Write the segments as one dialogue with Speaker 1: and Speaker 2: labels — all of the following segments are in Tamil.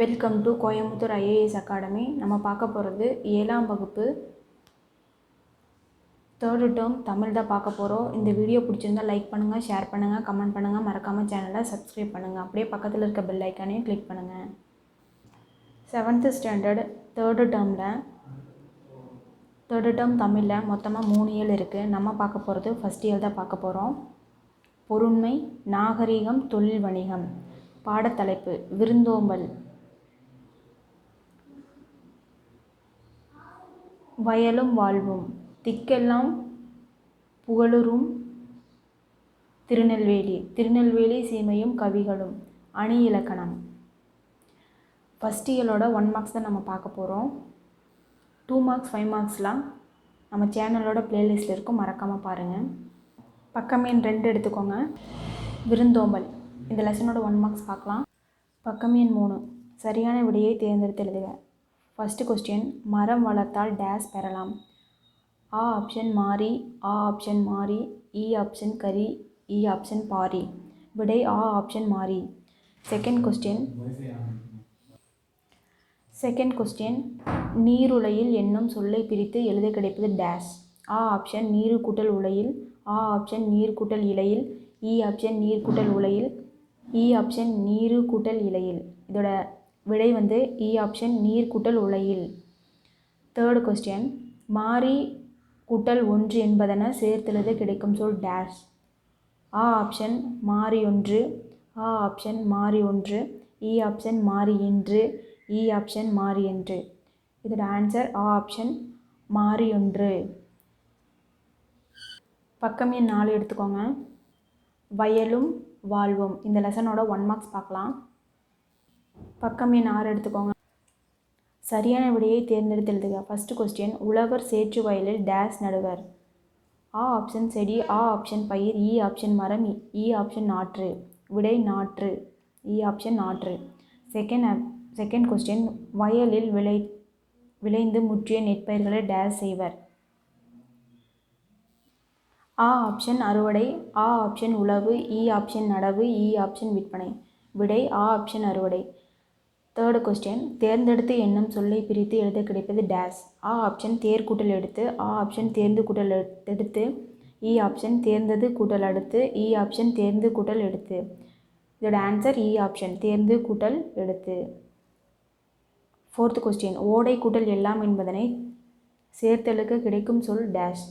Speaker 1: Welcome to Coimbatore IAS academy நம்ம பார்க்க போகிறது ஏழாம் வகுப்பு. தேர்டு டேர்ம் தமிழ் தான் பார்க்க போகிறோம் இந்த வீடியோ பிடிச்சிருந்தா லைக் பண்ணுங்கள் ஷேர் பண்ணுங்கள் கமெண்ட் பண்ணுங்கள் மறக்காமல் சேனலை சப்ஸ்கிரைப் பண்ணுங்கள் அப்படியே பக்கத்தில் இருக்க பெல் ஐக்கானையும் கிளிக் பண்ணுங்கள் செவன்த்து ஸ்டாண்டர்ட் தேர்டு டேர்மில் தேர்டு டேர்ம் தமிழில் மொத்தமாக மூணு இயல் இருக்குது நம்ம பார்க்க போகிறது ஃபஸ்ட் இயல் தான் பார்க்க போகிறோம் பொருண்மை நாகரிகம் தொழில் வணிகம். பாடத்தலைப்பு விருந்தோம்பல். வயலும் வாழ்வும். திக்கெல்லாம் புகழுறும் திருநெல்வேலி. திருநெல்வேலி சீமையும் கவிகளும். அணி இலக்கணம். ஃபஸ்ட் இயலோட ஒன் மார்க்ஸ் தான் நம்ம பார்க்க போகிறோம் டூ மார்க்ஸ் ஃபைவ் மார்க்ஸ்லாம் நம்ம சேனலோட ப்ளேலிஸ்ட்டில் இருக்கும். மறக்காமல் பாருங்கள் பக்கம் ரெண்டு எடுத்துக்கோங்க. விருந்தோம்பல். இந்த லெசனோட ஒன் மார்க்ஸ் பார்க்கலாம். பக்கமீன் மூணு. சரியான விடையை தேர்ந்தெடுத்து எழுதுக. ஃபஸ்ட்டு கொஸ்டின் மரம் வளர்த்தால் டேஸ் பெறலாம். ஆ ஆப்ஷன் மாறி ஆ ஆப்ஷன் மாறி இ ஆப்ஷன் கரி இ ஆப்ஷன் பாரி. விடை ஆ ஆப்ஷன் மாறி. செகண்ட் கொஸ்டின் செகண்ட் கொஸ்டின் நீருலையில் என்னும் சொல்லை பிரித்து எழுத கிடைப்பது டேஷ் ஆ ஆப்ஷன் நீரு கூட்டல் உலையில். ஆ ஆப்ஷன் நீர் கூட்டல் இலையில். E இ ஆப்ஷன் நீர் கூட்டல் உலையில். E இ ஆப்ஷன் நீரு கூட்டல் இலையில். இதோட விடை வந்து e இ ஆப்ஷன் நீர் கூட்டல் உலையில். தேர்டு கொஸ்டின் மாறி கூட்டல் ஒன்று என்பதென சேர்த்தெழுத கிடைக்கும் சொல் டேஷ் ஆ ஆப்ஷன் மாறி ஒன்று ஆ ஆப்ஷன் மாறி ஒன்று e இ ஆப்ஷன் மாறி என்று e இ ஆப்ஷன் மாறி என்று. இதோட ஆன்சர் ஆ ஆப்ஷன் மாறி ஒன்று. பக்கம் எண் நாலு எடுத்துக்கோங்க. வயலும் வாழ்வும். இந்த லெசனோட ஒன் மார்க்ஸ் பார்க்கலாம். பக்கம் எண் ஆறு எடுத்துக்கோங்க. சரியான விடையை தேர்ந்தெடுத்து எழுதுக ஃபஸ்ட்டு கொஸ்டின் உழவர் சேற்று வயலில் டேஸ் நடுவர். ஆ ஆப்ஷன் செடி ஆ ஆப்ஷன் பயிர் e இ ஆப்ஷன் மரம் e இ ஆப்ஷன் நாற்று விடை நாற்று. இ ஆப்ஷன் நாற்று செகண்ட் செகண்ட் கொஸ்டின் வயலில் விளை விளைந்து முற்றிய நெற்பயிர்களை டேஸ் செய்வர். ஆ ஆப்ஷன் அறுவடை ஆ ஆப்ஷன் உழவு e இ ஆப்ஷன் நடவு இ ஆப்ஷன் விற்பனை. விடை ஆ ஆப்ஷன் அறுவடை. தேர்டு கொஸ்டின் தேர்ந்தெடுத்து என்னும் சொல்லை பிரித்து எழுத கிடைப்பது டேஸ் ஆ ஆப்ஷன் தேர் கூட்டல் எடுத்து ஆ ஆப்ஷன் தேர்ந்து கூட்டல் எடுத்து e இ ஆப்ஷன் தேர்ந்தது கூட்டல் அடுத்து e இ ஆப்ஷன் தேர்ந்து கூட்டல் எடுத்து. இதோட ஆன்சர் இ ஆப்ஷன் தேர்ந்து கூட்டல் எடுத்து. ஃபோர்த்து கொஸ்டின் ஓடை கூட்டல் எல்லாம் என்பதனை சேர்த்தெழுக்க கிடைக்கும் சொல் டேஷ்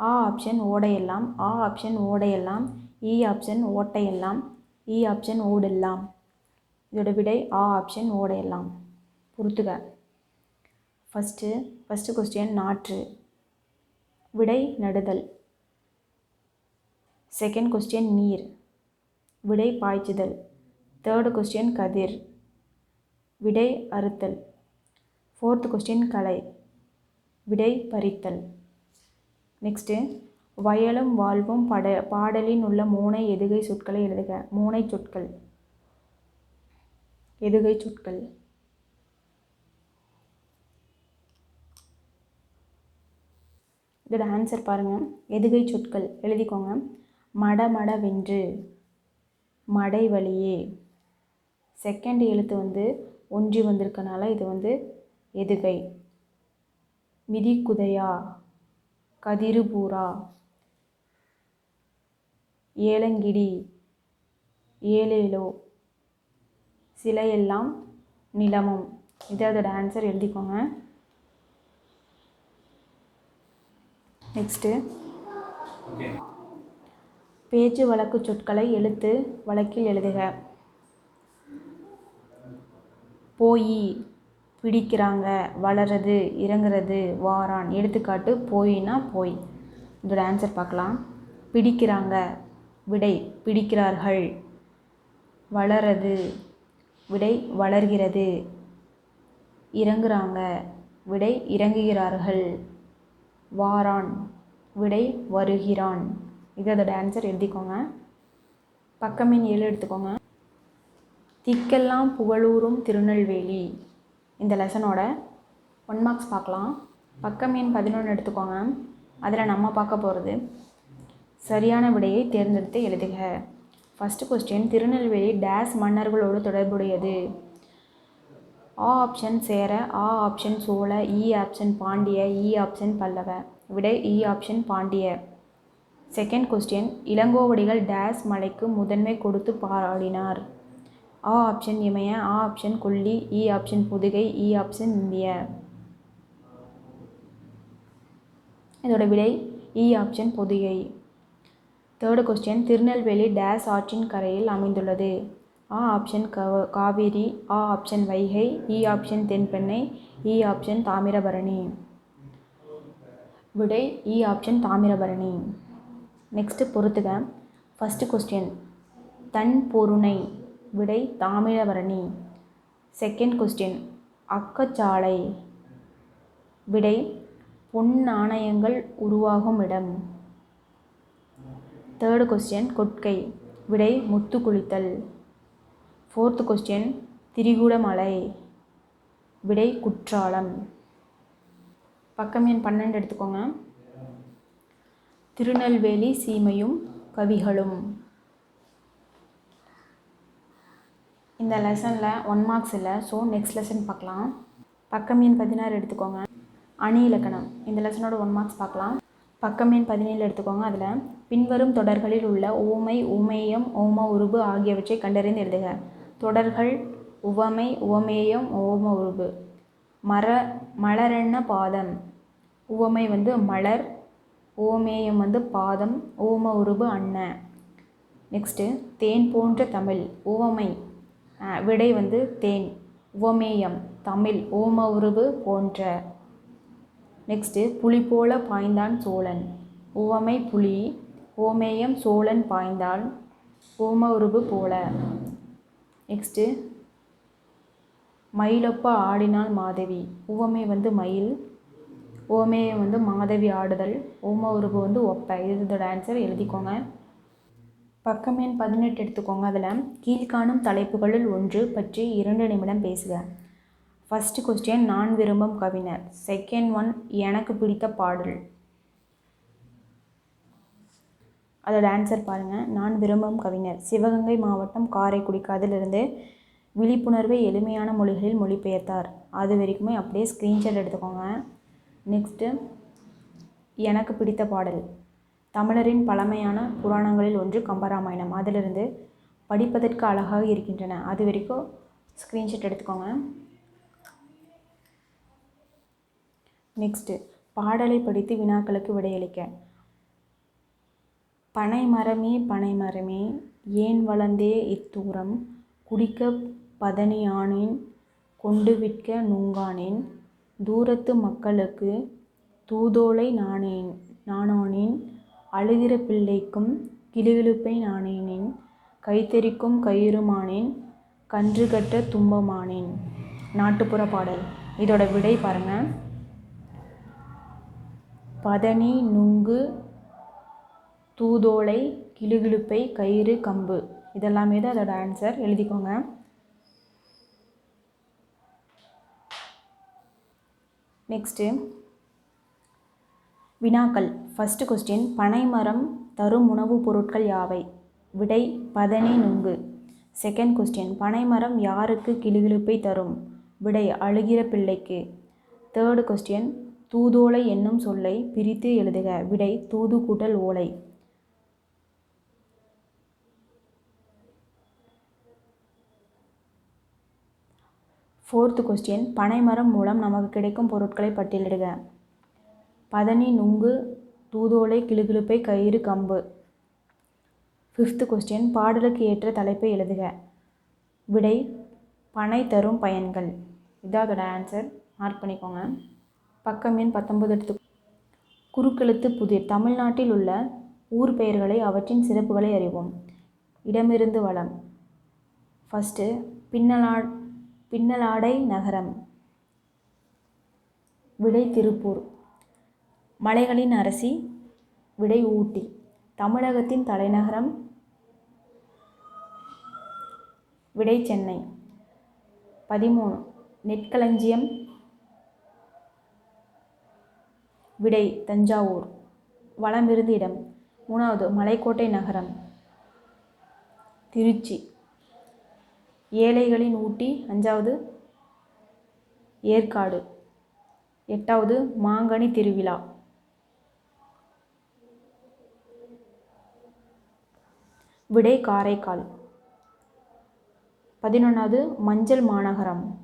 Speaker 1: ஆ ஆப்ஷன் ஓடையெல்லாம் ஆ ஆப்ஷன் ஓடையெல்லாம் இ e ஆப்ஷன் ஓட்டையெல்லாம் இ ஆப்ஷன் ஓடெல்லாம். இதோட விடை ஆ ஆப்ஷன் ஓடையெல்லாம் பொறுத்துக. ஃபஸ்ட்டு ஃபஸ்ட்டு கொஸ்டின் நாற்று. விடை நடுதல். செகண்ட் கொஸ்டின் நீர். விடை பாய்ச்சுதல். தேர்டு கொஸ்டின் கதிர். விடை அறுத்தல். ஃபோர்த் கொஸ்டின் கலை. விடை பறித்தல். நெக்ஸ்ட்டு வயலும் வாழ்வும் பட பாடலின் உள்ள மூனை எதுகை சொற்களை எழுதுக. மூனை சொற்கள். எதுகை சொற்கள்? இதோட ஆன்சர் பாருங்கள் எதுகை சொற்கள் எழுதிக்கோங்க. மட மட வென்று மடை வழியே செகண்ட் எழுத்து வந்து ஒன்றி வந்திருக்கனால இது வந்து எதுகை. மிதிக்குதையா கதிருபூரா. ஏலங்கிடி ஏலேலோ சிலையெல்லாம் நிலமும். இது அதோட ஆன்சர் எழுதிக்கோங்க. நெக்ஸ்ட்டு பேச்சு வழக்கு சொற்களை எழுத்து வழக்கில் எழுதுக. போய் பிடிக்கிறாங்க வளருது இறங்குறது வாரான். எடுத்துக்காட்டு போயினா போய். இதோட ஆன்சர் பார்க்கலாம். பிடிக்கிறாங்க விடை பிடிக்கிறார்கள் வளரது விடை வளர்கிறது. இறங்குறாங்க. விடை இறங்குகிறார்கள். வாரான். விடை வருகிறான். இது அதோட ஆன்சர் எழுதிக்கோங்க. பக்கமின் ஏழு எடுத்துக்கோங்க. திக்கெல்லாம் புகழூரும் திருநெல்வேலி. இந்த லெசனோட ஒன் மார்க்ஸ் பார்க்கலாம். பக்கமீன் பதினொன்று எடுத்துக்கோங்க. அதில் நம்ம பார்க்க போகிறது சரியான விடையை தேர்ந்தெடுத்து எழுதுக. ஃபஸ்ட்டு கொஸ்டின் திருநெல்வேலி டேஸ் மன்னர்களோடு தொடர்புடையது. ஆ ஆப்ஷன் சேர ஆ ஆப்ஷன் சோழ e இ ஆப்ஷன் பாண்டிய e இ ஆப்ஷன் பல்லவ. விடை e இ option Pandya. Second question Ilango Adigal dash மலைக்கு முதன்மை கொடுத்து பாடினார் ஆ ஆப்ஷன் இமய ஆ ஆப்ஷன் கொல்லி இ ஆப்ஷன் புதுகை இ ஆப்ஷன் இந்திய. இதோட விடை இ option Pudugai. Third question Tirunelveli dash ஆற்றின் கரையில் அமைந்துள்ளது. ஆ ஆப்ஷன் கவ காவிரி. ஆ ஆப்ஷன் வைகை. E இ ஆப்ஷன் தென்பெண்ணை. E இ ஆப்ஷன் தாமிரபரணி. விடை e இ ஆப்ஷன் தாமிரபரணி. நெக்ஸ்ட்டு பொறுத்துக. ஃபஸ்ட்டு கொஸ்டின் தன் பொருணை. விடை தாமிரபரணி. Second question அக்கச்சாலை. விடை பொன் நாணயங்கள் உருவாகும் இடம். தேர்டு கொஸ்டின் கொட்கை. விடை முத்து குளித்தல். Fourth question Thirikoodamalai. விடை குற்றாலம். பக்கம் எண் பன்னெண்டு எடுத்துக்கோங்க. திருநெல்வேலி சீமையும் கவிகளும். இந்த லெசனில் ஒன் மார்க்ஸ் இல்லை ஸோ நெக்ஸ்ட் லெசன் பார்க்கலாம். பக்கம் எண் பதினாறு எடுத்துக்கோங்க. அணி இலக்கணம். இந்த லெசனோட ஒன் மார்க்ஸ் பார்க்கலாம். பக்கம் எண் பதினேழு எடுத்துக்கோங்க அதில். பின்வரும் தொடர்களில் உள்ள ஓமை உமேயம் ஓம உருபு ஆகியவற்றை கண்டறிந்து எழுதுக. தொடர்கள் உவமை உவமேயம் ஓம உருபு. மர மலரென்ன பாதம். உவமை வந்து மலர் ஓமேயம் வந்து பாதம் ஓம உருபு அன்ன. நெக்ஸ்ட்டு தேன் போன்ற தமிழ் உவமை. விடை வந்து தேன். உவமேயம் தமிழ் ஓம உருபு போன்ற. நெக்ஸ்ட்டு புலி போல பாய்ந்தான் சோழன். உவமை புலி ஓமேயம் சோழன் பாய்ந்தான் ஓம உருபு போல. நெக்ஸ்ட்டு மயிலொப்ப ஆடினாள் மாதவி. உவமை வந்து மயில் ஓமேயம் வந்து மாதவி ஆடுதல் ஓம உருபு வந்து ஒப்பை. இது இதோட ஆன்சர் எழுதிக்கோங்க. பக்கம் எண் பதினெட்டு எடுத்துக்கோங்க அதில். கீழ்காணும் தலைப்புகளில் ஒன்று பற்றி இரண்டு நிமிடம் பேசுக. ஃபஸ்ட்டு கொஸ்டின் நான் விரும்பும் கவிஞர். செகண்ட் ஒன் எனக்கு பிடித்த பாடல். அதோட ஆன்சர் பாருங்கள் நான் விரும்பும் கவிஞர். சிவகங்கை மாவட்டம் காரைக்குடி அதிலிருந்து விழிப்புணர்வை எளிமையான மொழிகளில் மொழிபெயர்த்தார். அது வரைக்குமே அப்படியே ஸ்க்ரீன்ஷாட் எடுத்துக்கோங்க. நெக்ஸ்ட்டு எனக்கு பிடித்த பாடல். தமிழரின் பழமையான புராணங்களில் ஒன்று கம்பராமாயணம். அதிலிருந்து படிப்பதற்கு அழகாக இருக்கின்றன. அது வரைக்கும் ஸ்க்ரீன்ஷாட் எடுத்துக்கோங்க. நெக்ஸ்ட்டு பாடலை படித்து வினாக்களுக்கு விடையளிக்க. பனை மரமே பனை மரமே ஏன் வளர்ந்தே இத்தூரம்? குடிக்க பதனியானேன் கொண்டு விற்க நூங்கானேன் தூரத்து மக்களுக்கு தூதோலை நானேன் நானானேன் அழுகிற பிள்ளைக்கும் கிளுகிழுப்பை நானேனேன் கைத்தெறிக்கும் கயிறுமானேன் கன்று கட்ட துன்பமானேன் நாட்டுப்புற பாடல். இதோட விடை பாருங்கள் பதனி நுங்கு தூதோலை கிளுகிழுப்பை கயிறு கம்பு. இதெல்லாமே தான் அதோட ஆன்சர் எழுதிக்கோங்க. நெக்ஸ்ட்டு வினாக்கள். ஃபஸ்ட்டு கொஸ்டின் பனைமரம் தரும் உணவுப் பொருட்கள் யாவை? விடை பதனி நுங்கு. செகண்ட் கொஸ்டின் பனைமரம் யாருக்கு கிளுகிழுப்பை தரும்? விடை அழுகிற பிள்ளைக்கு. தேர்டு கொஸ்டின் தூதோலை என்னும் சொல்லை பிரித்து எழுதுக. விடை தூது கூட்டல் ஓலை. ஃபோர்த்து கொஸ்டின் பனைமரம் மூலம் நமக்கு கிடைக்கும் பொருட்களை பட்டியலிடுக. பதனி நுங்கு தூதோலை கிளுகிழுப்பை கயிறு கம்பு. ஃபிஃப்த்து கொஸ்டின் பாடலுக்கு ஏற்ற தலைப்பை எழுதுக. விடை பனை தரும் பயன்கள். இதான் அதோட ஆன்சர் மார்க் பண்ணிக்கோங்க. பக்கம் எண் பத்தொன்பது எடுத்து குறுக்கெழுத்து புதிர். தமிழ்நாட்டில் உள்ள ஊர் பெயர்களை அவற்றின் சிறப்புகளை அறிவோம். இடமிருந்து வளம். ஃபஸ்ட்டு பின்னலா பின்னலாடை நகரம். விடை திருப்பூர். மலைகளின் அரசி விடை ஊட்டி. தமிழகத்தின் தலைநகரம் விடை சென்னை. பதிமூணு. நெற்களஞ்சியம் விடை தஞ்சாவூர். வளமிருந்து இடம். மூணாவது மலைக்கோட்டை நகரம். திருச்சி. ஏழைகளின் ஊட்டி அஞ்சாவது ஏற்காடு. எட்டாவது மாங்கனி திருவிழா. விடை காரைக்கால். பதினொன்றாவது மஞ்சள் மாநகரம்.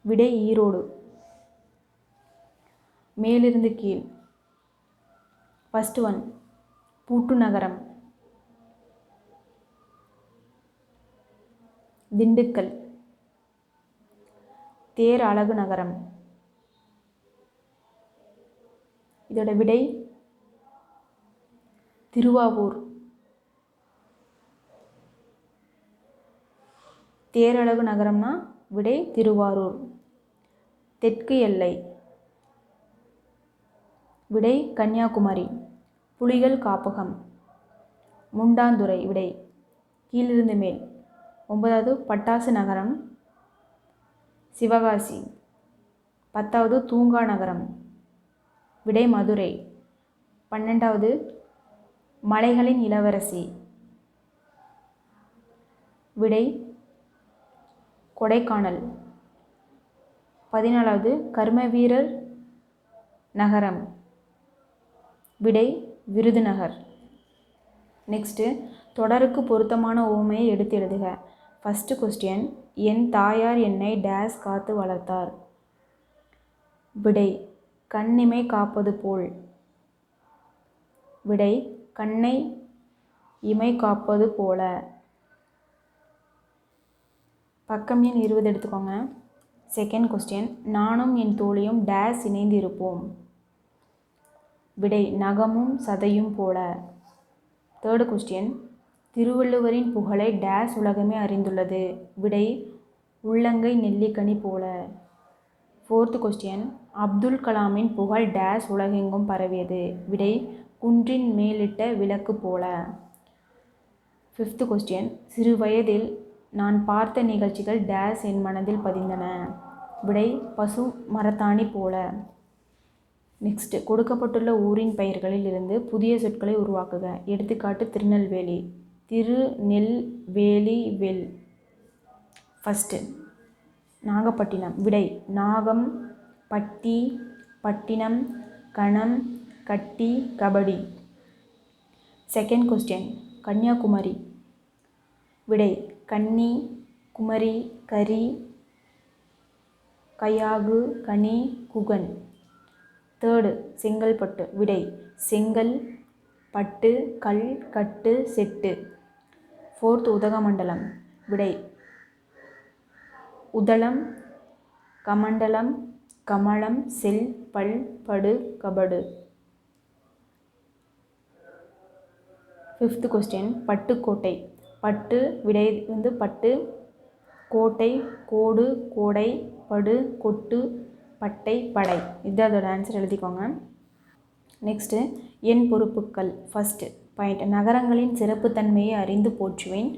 Speaker 1: விடை ஈரோடு. மேலிருந்து கீழ். ஃபஸ்ட் ஒன் பூட்டு நகரம். திண்டுக்கல். தேர் அழகு நகரம். இதோட விடை திருவாவூர். தேரழகு நகரம்னா விடை திருவாரூர். தெற்கு எல்லை. விடை கன்னியாகுமரி. புலிகள் காப்பகம். முண்டாந்துறை விடை. கீழிருந்து மேல். ஒன்பதாவது பட்டாசு நகரம். சிவகாசி. பத்தாவது தூங்கா நகரம். விடை மதுரை. பன்னெண்டாவது மலைகளின் இளவரசி. விடை கொடைக்கானல். பதினாலாவது கர்மவீரர் நகரம். விடை விருதுநகர். நெக்ஸ்ட்டு தொடருக்கு பொருத்தமான ஓமையை எடுத்து எழுதுக. ஃபஸ்ட்டு கொஸ்டின் என் தாயார் என்னை டேஸ் காத்து வளர்த்தார்? விடை கண்ணிமை காப்பது போல். விடை கண்ணை இமை காப்பது போல. பக்கம் எண் இருபது எடுத்துக்கோங்க. செகண்ட் கொஸ்டின் நானும் என் தோழியும் டேஸ் இணைந்து இருப்போம் விடை நகமும் சதையும் போல. தேர்டு கொஸ்டின் திருவள்ளுவரின் புகழை டேஸ் உலகமே அறிந்துள்ளது. விடை உள்ளங்கை நெல்லிக்கனி போல. ஃபோர்த்து கொஸ்டின் அப்துல் கலாமின் புகழ் டேஸ் உலகெங்கும் பரவியது. விடை குன்றின் மேலிட்ட விளக்கு போல. ஃபிஃப்த்து கொஸ்டின் சிறு வயதில் நான் பார்த்த நிகழ்ச்சிகள் டேஸ் என் மனதில் பதிந்தன. விடை பசு மரத்தாணி போல. நெக்ஸ்ட்டு கொடுக்கப்பட்டுள்ள ஊரின் பெயர்களில் இருந்து புதிய சொற்களை உருவாக்குக. எடுத்துக்காட்டு திருநெல்வேலி. திருநெல்வேலி வெல் ஃபஸ்ட்டு நாகப்பட்டினம். விடை நாகம் பட்டி பட்டினம் கணம் கட்டி கபடி. Second question Kanyakumari. விடை கன்னி குமரி கரி கையாகு கனி குகன். தேர்டு செங்கல்பட்டு விடை. செங்கல் பட்டு கல் கட்டு செட்டு. ஃபோர்த் உதகமண்டலம் விடை. உதளம் கமண்டலம் கமலம் செல் பல் படு கபடு. ஃபிஃப்த் கொஸ்டின் பட்டுக்கோட்டை பட்டு விடை வந்து பட்டு கோட்டை கோடு கோடை படு கொட்டு பட்டை படை. இது அதோட ஆன்சர் எழுதிக்கோங்க. நெக்ஸ்ட்டு என் பொறுப்புக்கள். ஃபஸ்ட்டு பாயிண்ட் நகரங்களின் சிறப்புத்தன்மையை அறிந்து போற்றுவேன்.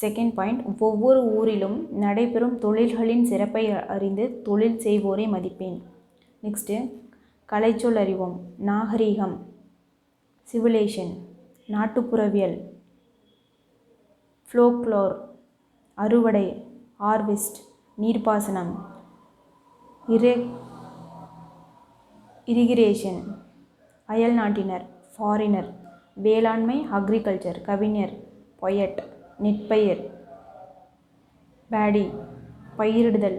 Speaker 1: செகண்ட் பாயிண்ட் ஒவ்வொரு ஊரிலும் நடைபெறும் தொழில்களின் சிறப்பை அறிந்து தொழில் செய்வோரை மதிப்பேன். நெக்ஸ்ட்டு கலைச்சொல் அறிவோம். நாகரீகம். சிவிலேஷன் நாட்டுப்புறவியல். ஃப்ளோக்ளோர் அறுவடை. ஹார்வெஸ்ட் நீர்ப்பாசனம். இரே இரிகிரேஷன் அயல் நாட்டினர் ஃபாரினர் வேளாண்மை அக்ரிகல்ச்சர் கவிஞர் பொயட் நெற்பயிர் பேடி பயிரிடுதல்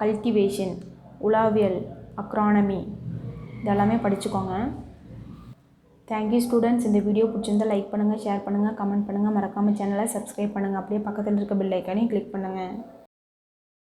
Speaker 1: கல்டிவேஷன் உலாவியல் அக்ரானமி இதெல்லாமே படிச்சுக்கோங்க. தேங்க்யூ ஸ்டூடெண்ட்ஸ் இந்த வீடியோ பிடிச்சிருந்தா லைக் பண்ணுங்கள் ஷேர் பண்ணுங்கள் கமெண்ட் பண்ணுங்கள் மறக்காமல் சேனலை சப்ஸ்கிரைப் பண்ணுங்கள் அப்படியே பக்கத்தில் இருக்க பெல் ஐக்கானையும் கிளிக் பண்ணுங்கள்